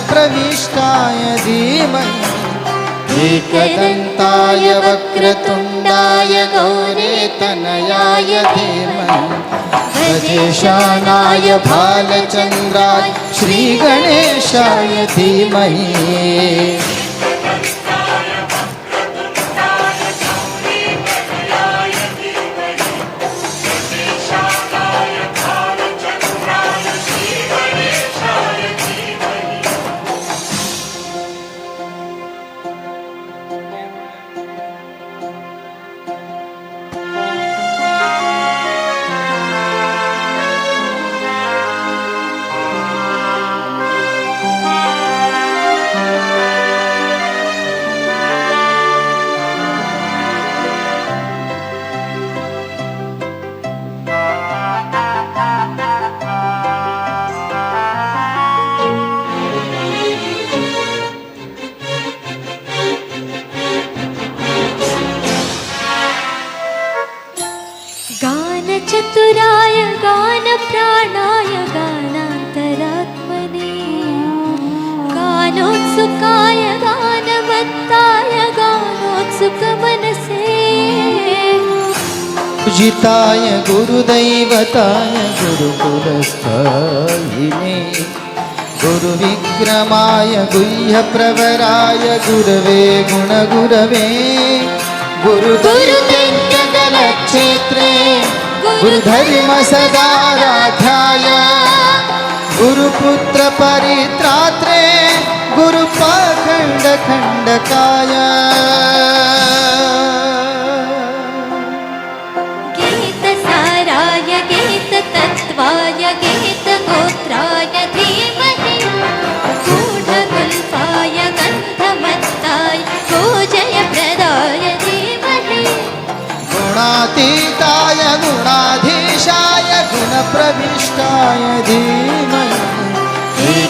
गुणप्रविष्टाय धीमहि। एकदन्ताय वक्रतुण्डाय गौरीतनयाय धीमहि। गजेशानाय भालचन्द्राय श्रीगणेशाय धीमहि। गानोत्सुकाय गानवत्ताय गानोत्सुकमनसे। पूजिताय गुरुदैवताय गुरुकुलस्थायिने। गुरुविक्रमाय गुह्यप्रवराय गुरवे गुणगुरवे। गुरुधर्म सदाराध्याय गुरुपुत्रपरित्रात्रे। गुरुपाखण्डखण्डकाय गीतसाराय गीततत्त्वाय गीतगोत्राय धीमहि। गूढगुल्पाय गन्धमत्ताय गोजयप्रदाय धीमहि। गुणातीताय गुणाधीशाय गुणप्रविष्टाय धीमहि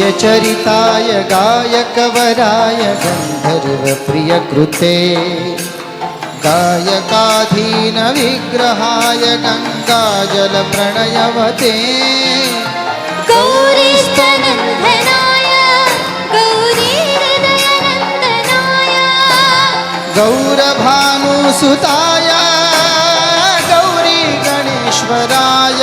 हेयचरिताय गायकवराय गन्धर्वप्रियकृते गायकाधीनविग्रहाय गङ्गाजलप्रणयवते गौरीस्तनन्दनाय गौरीहृदयनन्दनाय गौरभानुसुताय गौरी गणेश्वराय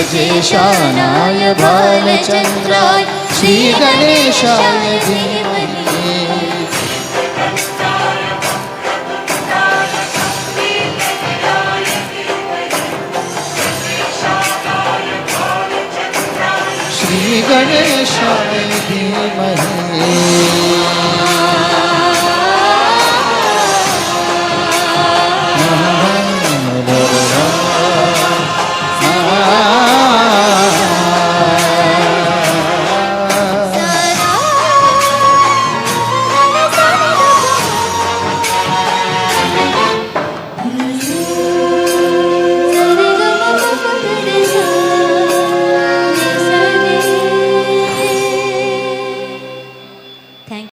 राजेशानाय भालचन्द्राय श्रीगणेशाय धीमहि। श्रीगणेशाय धीमहि।